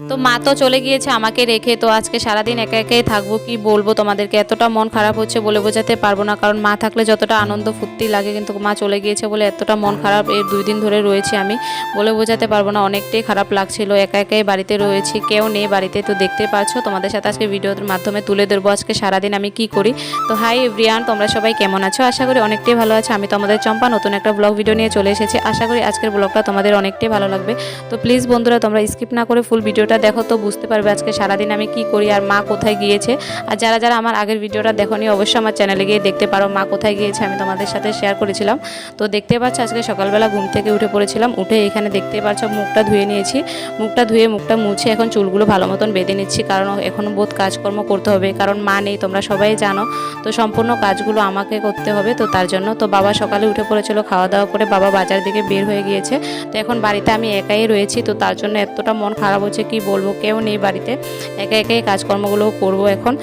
তো মা তো চলে গিয়েছে, আমাকে রেখে। তো আজকে সারাদিন একা একাই থাকব, কি বলব তোমাদেরকে? এতটা মন খারাপ হচ্ছে বলে বোঝাতে পারব না, কারণ মা থাকলে যতটা আনন্দ ফুর্তি লাগে, কিন্তু মা চলে গিয়েছে বলে এতটা মন খারাপ এর দুই দিন ধরে রয়েছি আমি বলে বোঝাতে পারব না, অনেকটাই খারাপ লাগছিল। একা একাই বাড়িতে রয়েছি, কেউ নেই বাড়িতে, তো দেখতে পাচ্ছ। তোমাদের সাথে আজকে ভিডিওর মাধ্যমে তুলে ধরবো আজকে সারাদিন আমি কি করি। তো হাই এভরিয়ান, তোমরা সবাই কেমন আছো? আশা করি অনেকটাই ভালো আছো। আমি তোমাদের চম্পা, নতুন একটা ব্লগ ভিডিও নিয়ে চলে এসেছি। আশা করি আজকের ব্লগটা তোমাদের অনেকটাই ভালো লাগবে। তো প্লিজ বন্ধুরা, তোমরা স্কিপ না করে ফুল ভিডিওটা দেখো তো বুঝতে পারবে আজকে সারাদিন আমি কি করি আর মা কোথায় গিয়েছে। আর যারা যারা আমার আগের ভিডিওটা দেখোনি, অবশ্যই আমার চ্যানেলে গিয়ে দেখতে পারো মা কোথায় গিয়েছে, আমি তোমাদের সাথে শেয়ার করেছিলাম। তো দেখতে পাচ্ছ আজকে সকালবেলা ঘুম থেকে উঠে পড়েছিলাম, উঠে এখানে দেখতে পাচ্ছ মুখটা ধুয়ে নিয়েছি। মুখটা ধুয়ে মুখটা মুছে এখন চুলগুলো ভালো মতন বেঁধে নিচ্ছি, কারণ এখনও বোধ কাজকর্ম করতে হবে, কারণ মা নেই, তোমরা সবাই জানো। তো সম্পূর্ণ কাজগুলো আমাকে করতে হবে, তো তার জন্য তো বাবা সকালে উঠে পড়েছিল খাওয়া দাওয়া করে বাবা বাজার দিকে বের হয়ে গিয়েছে। তো এখন বাড়িতে আমি একাই রয়েছি, তো তার জন্য এতটা মন খারাপ হচ্ছে কি বলব? কেউ নেই বাড়িতে। একা একাই কাজকর্মগুলো করব এখন।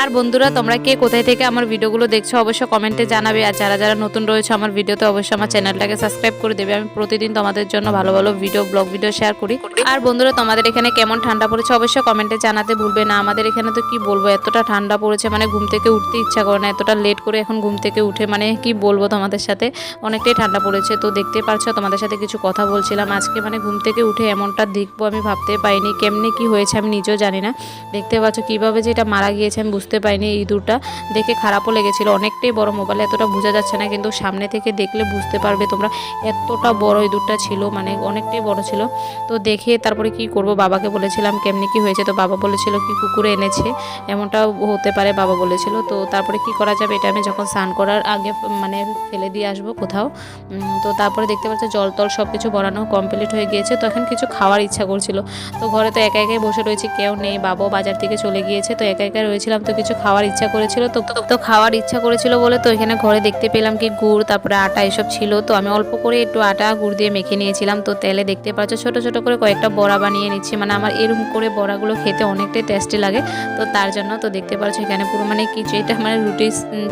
আর বন্ধুরা, তোমরা কে কোথায় থেকে আমার ভিডিওগুলো দেখছ অবশ্যই কমেন্টে জানাবে। আর যারা যারা নতুন রয়েছে আমার ভিডিওতে, অবশ্যই আমার চ্যানেলটাকে সাবস্ক্রাইব করে দেবে। আমি প্রতিদিন তোমাদের জন্য ভালো ভালো ভিডিও, ব্লগ ভিডিও শেয়ার করি। আর বন্ধুরা, তোমাদের এখানে কেমন ঠান্ডা পড়েছে অবশ্যই কমেন্টে জানাতে ভুলবে না। আমাদের এখানে তো কি বলব, এতটা ঠান্ডা পড়েছে মানে ঘুম থেকে উঠতে ইচ্ছা করে না। এতটা লেট করে এখন ঘুম থেকে উঠে মানে কি বলব তোমাদের সাথে? অনেকটাই ঠান্ডা পড়েছে। তো দেখতে পারছ তোমাদের সাথে কিছু কথা বলছিলাম। আজকে মানে ঘুম থেকে উঠে এমনটা দেখব আমি, ভাবতে পাইনি কেমনি কি হয়েছে আমি নিজেও জানি না। দেখতে পাচ্ছ কীভাবে যে এটা মারা গিয়েছে, আমি বুঝতে পারিনি ইঁদুরটা। দেখে খারাপও লেগেছিল, অনেকটাই বড় মোবাইলে এতটা বোঝা যাচ্ছে না, কিন্তু সামনে থেকে দেখলে বুঝতে পারবে তোমরা এতটা বড় ইঁদুরটা ছিল মানে অনেকটাই বড় ছিল। তো দেখে তারপরে কি করব, বাবাকে বলেছিলাম কেমনি কি হয়েছে, তো বাবা বলেছিল কি কুকুরে এনেছে এমনটাও হতে পারে, বাবা বলেছিল। তো তারপরে কি করা যাবে, এটা আমি যখন স্নান করার আগে মানে ফেলে দিয়ে আসব কোথাও। তো তারপরে দেখতে পাচ্ছি জল টল সব কিছু ভরানো কমপ্লিট হয়ে গিয়েছে, তো এখন কিছু খাওয়ার ইচ্ছা করছিল। তো ঘরে তো একা একাই বসে রয়েছি, কেউ নেই, বাবাও বাজার থেকে চলে গিয়েছে, তো একা একা রয়েছিলাম, তো কিছু খাওয়ার ইচ্ছা করেছিল, তো, তো- খাওয়ার ইচ্ছা করেছিল বলে তো এখানে ঘরে দেখতে পেলাম কি গুড়, তারপরে আটা এসব ছিল, তো আমি অল্প করে একটু আটা, গুড় দিয়ে মেখে নিয়েছিলাম, তো তেলে দেখতে পাচ্ছ ছোট ছোট করে কয়েকটা বড়া বানিয়ে নিচ্ছি মানে আমার এরকম করে বড়াগুলো খেতে অনেকটাই টেস্টি লাগে, তো তার জন্য তো দেখতে পাচ্ছ এখানে পুরো মানে কিছু এটা মানে রুটি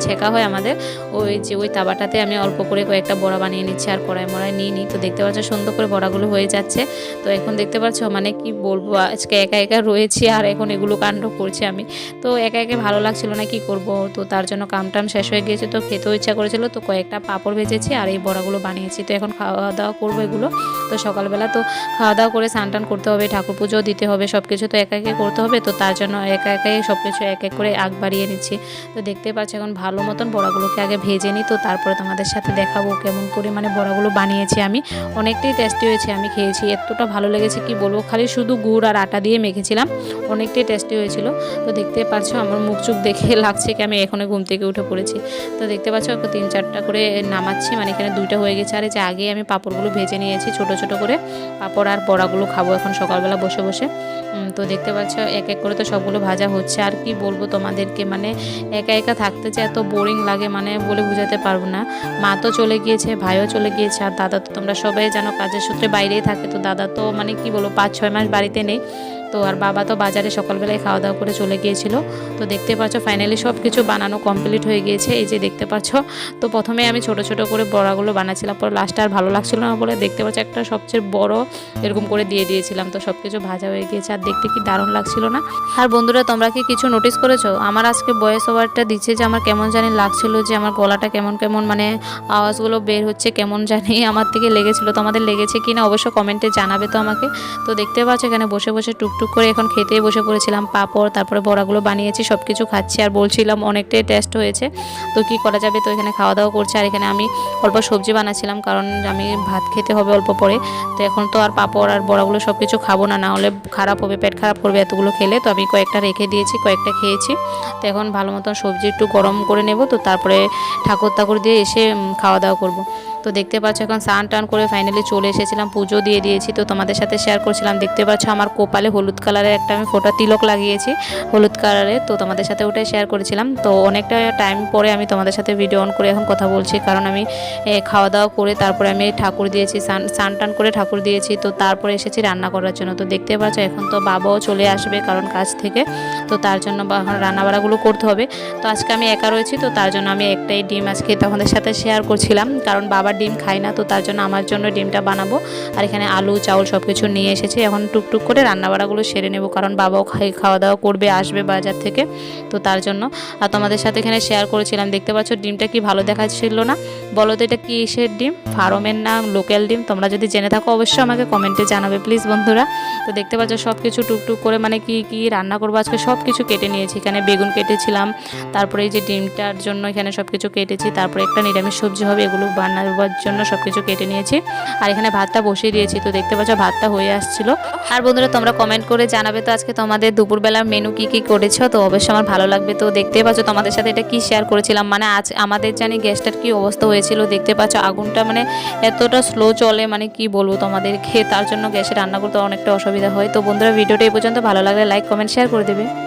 ছেঁকা হয় আমাদের, ওই যে ওই তাবাটাতে আমি অল্প করে কয়েকটা বড়া বানিয়ে নিচ্ছি আর কড়াই মড়াই নিয়ে নিই, তো দেখতে পাচ্ছ সুন্দর করে বড়াগুলো হয়ে যাচ্ছে, তো এখন দেখতে পাচ্ছ মানে কি বলব আজকে একা একা রয়েছি আর এখন এগুলো কাণ্ড করছি আমি। তো একা একা ভালো লাগছিল না, কি করব? তো তার জন্য কাম টাম শেষ হয়ে গিয়েছে, তো খেতেও ইচ্ছা করেছিল, তো কয়েকটা পাঁপড় ভেজেছি আর এই বড়াগুলো বানিয়েছি। তো এখন খাওয়া দাওয়া করব এগুলো। তো সকালবেলা তো খাওয়া দাওয়া করে স্নান টান করতে হবে, ঠাকুর পুজোও দিতে হবে সব কিছু তো একা একা করতে হবে, তো তার জন্য একা একাই সব কিছু এক এক করে আগ বাড়িয়ে নিচ্ছি। তো দেখতে পাচ্ছি এখন ভালো মতন বড়াগুলোকে আগে ভেজে নিই, তো তারপরে তোমাদের সাথে দেখাবো কেমন করে মানে বড়াগুলো বানিয়েছি আমি। অনেকটাই টেস্টি হয়েছে, আমি খেয়েছি, এতটা ভালো লেগেছে কি বলব? খালি শুধু গুড় আর আটা দিয়ে মেখেছিলাম। অনেকটাই টেস্টি হয়েছিল। তো দেখতে পাচ্ছ আমার মুখ চুখ দেখে লাগছে কি আমি এখনও ঘুম থেকে উঠে পড়েছি। তো দেখতে পাচ্ছ তিন চারটা করে নামাচ্ছি মানে এখানে দুইটা হয়ে গেছে। আর যে আগে আমি পাঁপড়গুলো ভেজে নিয়েছি ছোট ছোট করে। পাঁপড় আর বড়াগুলো খাব এখন সকালবেলা বসে বসে। তো দেখতে পাচ্ছ এক এক করে তো সবগুলো ভাজা হচ্ছে। আর কি বলব তোমাদেরকে মানে একা একা থাকতে যে এত বোরিং লাগে মানে বলে বোঝাতে পারব না। মা তো চলে গিয়েছে, ভাইও চলে গিয়েছে, আর দাদা তো তোমরা সবাই জানো, কাজের সূত্রে বাইরেই থাকে। তো দাদা তো মানে কি বলব, পাঁচ, ছয় মাস বাড়িতে নেই তো আর বাবা তো বাজারে সকালবেলায় খাওয়া দাওয়া করে চলে গিয়েছিল। তো দেখতে পাচ্ছ ফাইনালি সব কিছু বানানো কমপ্লিট হয়ে গিয়েছে। এই যে দেখতে পাচ্ছ, তো প্রথমে আমি ছোট ছোট করে বড়াগুলো বানাচ্ছিলাম পরে লাস্টে আর ভালো লাগছিল না বলে দেখতে পাচ্ছ একটা সবচেয়ে বড় এরকম করে দিয়ে দিয়েছিলাম। তো সব কিছু ভাজা হয়ে গিয়েছে আর দেখতে কি দারুণ লাগছিল না? আর বন্ধুরা, তোমরা কি কিছু নোটিস করেছ? আমার আজকে বয়স ওভারটা দিচ্ছে যে আমার কেমন জানি লাগছিল, যে আমার গলাটা কেমন কেমন মানে আওয়াজগুলো বের হচ্ছে, কেমন জানি আমার থেকে লেগেছিল। তো আমাদের লেগেছে কি না অবশ্য কমেন্টে জানাবে তো আমাকে। তো দেখতে পাচ্ছ এখানে বসে বসে টুকটুক করে এখন খেতেই বসে পড়েছিলাম, পাঁপড়, তারপরে বড়াগুলো বানিয়েছি সব কিছু খাচ্ছি আর বলছিলাম অনেকটাই টেস্ট হয়েছে। তো কি করা যাবে? তো এখানে খাওয়া দাওয়া করছে আর এখানে আমি অল্প সবজি বানাচ্ছিলাম কারণ আমি ভাত খেতে হবে অল্প পরে। তো এখন তো আর পাঁপড় আর বড়াগুলো সব কিছু খাব না না হলে খারাপ হবে, পেট খারাপ করবে এতগুলো খেলে। তো আমি কয়েকটা রেখে দিয়েছি, কয়েকটা খেয়েছি। তো এখন ভালো মতন সবজি একটু গরম করে নেব, তো তারপরে ঠাকুর তাকুর দিয়ে এসে খাওয়া দাওয়া করব। তো দেখতে পাচ্ছ এখন স্নান টান করে ফাইনালি চলে এসেছিলাম, পুজো দিয়ে দিয়েছি। তো তোমাদের সাথে শেয়ার করছিলাম, দেখতে পাচ্ছ আমার কোপালে হলুদ কালারের একটা আমি ফোটা তিলক লাগিয়েছি, হলুদ কালারে তো তোমাদের সাথে ওটাই শেয়ার করেছিলাম। তো অনেকটা টাইম পরে আমি তোমাদের সাথে ভিডিও অন করে এখন কথা বলছি, কারণ আমি খাওয়া দাওয়া করে তারপরে আমি ঠাকুর দিয়েছি, স্নান টান করে ঠাকুর দিয়েছি। তো তারপরে এসেছি রান্না করার জন্য। তো দেখতে পাচ্ছ এখন তো বাবাও চলে আসবে কারণ কাজ থেকে। তো তার জন্য এখন রান্নাবাড়াগুলো করতে হবে। তো আজকে আমি একা রয়েছি, তো তার জন্য আমি একটাই ডিম আজকে তোমাদের সাথে শেয়ার করছিলাম। কারণ বাবা বাবা ডিম খায় না, তো তার জন্য আমার জন্য ডিমটা বানাবো। আর এখানে আলু, চাউল সব কিছু নিয়ে এসেছি। এখন টুকটুক করে রান্নাবাড়াগুলো সেরে নেব, কারণ বাবাও খাই খাওয়া দাওয়া করবে, আসবে বাজার থেকে, তো তার জন্য। আর তোমাদের সাথে এখানে শেয়ার করেছিলাম, দেখতে পাচ্ছ ডিমটা কি ভালো দেখাচ্ছিল না? বলো তো এটা কিসের ডিম? ফার্মের না লোকাল ডিম? তোমরা যদি জেনে থাকো, অবশ্যই আমাকে কমেন্টে জানাবে প্লিজ বন্ধুরা। তো দেখতে পাচ্ছ সব কিছু টুকটুক করে মানে কি কি রান্না করব? আজকে সব কিছু কেটে নিয়েছি। এখানে বেগুন কেটেছিলাম, তারপরে এই যে ডিমটার জন্য এখানে সব কিছু কেটেছি, তারপরে একটা নিরামিষ সবজি হবে, এগুলো বানাবার জন্য সব কিছু কেটে নিয়েছি। আর এখানে ভাতটা বসিয়ে দিয়েছি। তো দেখতে পাচ্ছ, ভাতটা হয়ে আসছিল। আর বন্ধুরা, তোমরা কমেন্ট করে জানাবে তো আজকে তোমাদের দুপুরবেলার মেনু কি কি করেছ? তো অবশ্যই আমার ভালো লাগবে। তো দেখতেই পাচ্ছ, তোমাদের সাথে এটা কি শেয়ার করেছিলাম? মানে আজ আমাদের জানি গ্যাসটার কি অবস্থা হয়েছিল। দেখতে পাচ্ছ, আগুনটা মানে এতটা স্লো চলে মানে কি বলব তোমাদের খেয়ে তার জন্য গ্যাসে রান্না করতে অনেকটা অসুবিধা হয়। তো বন্ধুরা, ভিডিওটা এই পর্যন্ত। ভালো লাগলে লাইক কমেন্ট শেয়ার করে দেবে।